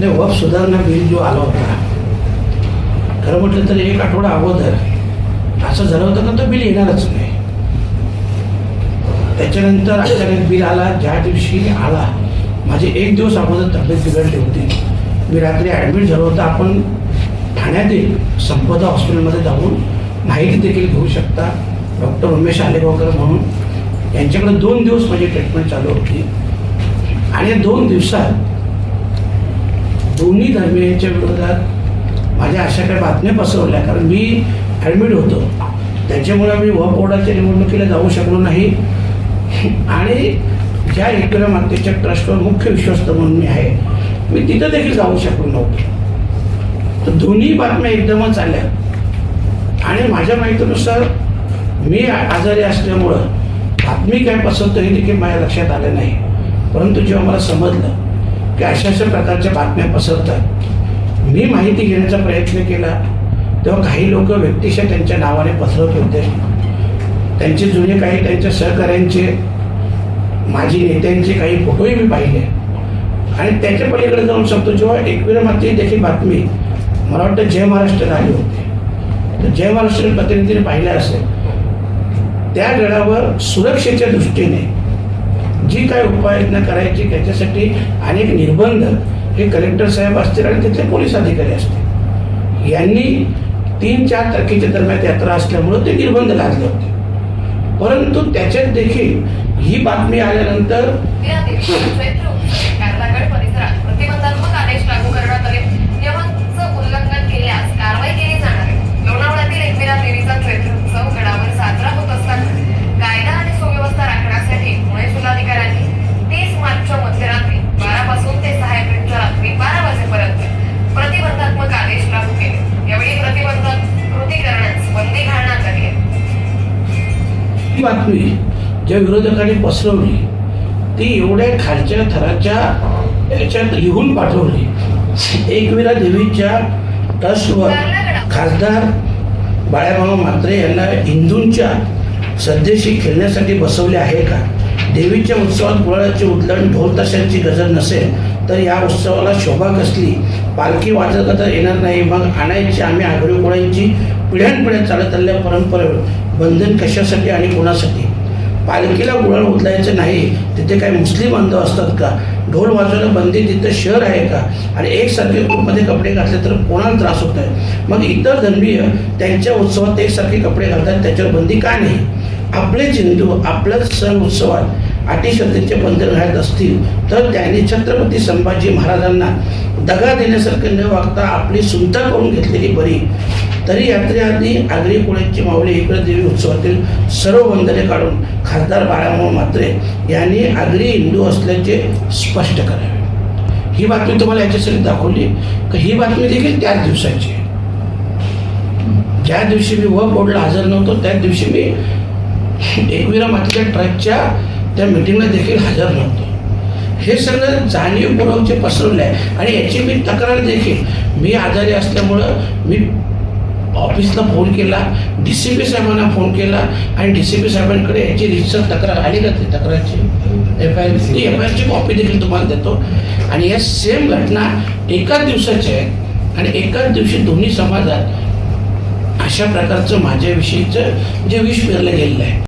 नाही वफ सुधारणा बिल जो आला होता. खरं म्हटलं तर एक आठवडा अगोदर असं झालं होतं का तो बिल येणारच नाही. त्याच्यानंतर अचानक बिल आला ज्या दिवशी आला माझे एक दिवस अगोदर तब्येत बिघडली होती. मी रात्री ॲडमिट झालो होतो आपण ठाण्यातील संपदा हॉस्पिटलमध्ये जाऊन माहिती देखील घेऊ शकता. डॉक्टर उमेश आलेगावकर म्हणून. यांच्याकडे दोन दिवस माझी ट्रीटमेंट चालू होती. आणि दोन दिवसात दोन्ही धर्मियांच्या विरोधात माझ्या अशा काही बातम्या पसरवल्या. कारण मी ॲडमिट होतो. त्याच्यामुळे मी व बोर्डाच्या निवडणुकीला जाऊ शकलो नाही. आणि ज्या एकविरा मातेच्या ट्रस्टवर मुख्य विश्वस्त म्हणून मी आहे मी तिथं देखील जाऊ शकलो नव्हतो. तर दोन्ही बातम्या एकदमच आल्या. आणि माझ्या माहितीनुसार मी आ- आजारी असल्यामुळं बातमी काय पसरतो हे देखील माझ्या लक्षात आलं नाही. परंतु जेव्हा मला समजलं की अशा अशा प्रकारच्या बातम्या पसरतात. मी माहिती घेण्याचा प्रयत्न केला. तेव्हा काही लोक व्यक्तिशः त्यांच्या नावाने पसरत होते. त्यांचे जुने काही त्यांच्या सहकाऱ्यांचे माजी नेत्यांचे काही फोटोही मी पाहिले. आणि त्याच्या पलीकडे जाऊन शकतो जेव्हा एकविरामातली देखील बातमी मला वाटतं जय महाराष्ट्र आली होती. तर जय महाराष्ट्र प्रतिनिधीने पाहिलं असेल. त्या गडावर सुरक्षेच्या दृष्टीने जी काय उपाययोजना करायची त्याच्यासाठी अनेक निर्बंध हे कलेक्टर साहेब असतील आणि तिथले पोलीस अधिकारी असतील. यांनी तीन चार तारखेच्या दरम्यान यात्रा असल्यामुळं ते निर्बंध लादले होते. परंतु त्याच्यात देखील ही बातमी आल्यानंतर ही बातमी ज्या विरोधकांनी पसरवली ती एवढ्या खालच्या थराच्या याच्यात लिहून पाठवली. एकविरा देवीच्या ट्रस्टवर खासदार बाळाभाऊ म्हात्रे यांना हिंदूंच्या श्रद्धेशी खेळण्यासाठी बसवले आहे का? देवीच्या उत्सवात गुळाची उदलण ढोल ताशांची गजर नसेल तर या उत्सवाला शोभा कसली? पालखी वाजत करता येणार नाही. मग आणायची आम्ही आगरी गोळ्यांची पिढ्यानपिढ्या चालत आलेल्या परंपरेवर बंधन कशासाठी आणि कोणासाठी? पालखीला गुळण उचलायचं नाही. तिथे काही मुस्लिम बांधव असतात का? ढोल वाजवायला बंदी तिथं शहर आहे का? आणि एकसारखे ग्रुपमध्ये कपडे घातले तर कोणाला त्रास होत आहे मग इतर धर्मीय त्यांच्या उत्सवात एकसारखे कपडे घालतात त्याच्यावर बंदी का नाही? आपलेच हिंदू आपल्याच सण उत्सवात अटी बंधन घालत असतील तर त्यांनी छत्रपती संभाजी महाराजांना दगा देण्यासारखं न वागता आपली सुंदर करून घेतलेली बरी. तरी यात्रेआधी आगरी पुण्याची माऊली इकडे देवी उत्सवातील सर्व बंधने काढून खासदार बाळामोहन म्हात्रे यांनी आगरी हिंदू असल्याचे स्पष्ट करावे. ही बातमी तुम्हाला याच्यासाठी दाखवली की? ही बातमी देखील त्याच दिवसाची ज्या दिवशी मी व बोर्डला हजर नव्हतो त्याच दिवशी मी एकविरा मातीच्या ट्रकच्या त्या मिटिंगला देखील हजर नव्हतो. हे सगळं जाणीवपूर्वक जे पसरवलं आहे. आणि याची मी तक्रार देखील मी आजारी असल्यामुळं मी ऑफिसला फोन केला डी सी पी साहेबांना फोन केला आणि डी सी पी साहेबांकडे याची रिजिस्टर तक्रार आली का ती तक्रारची? एफ आय ती एफ आय आरची कॉपी देखील तुम्हाला देतो. आणि या सेम घटना एकाच दिवसाच्या आहेत. आणि एकाच दिवशी दोन्ही समाजात अशा प्रकारचं माझ्याविषयीचं जे विष पेरलं गेलेलं आहे.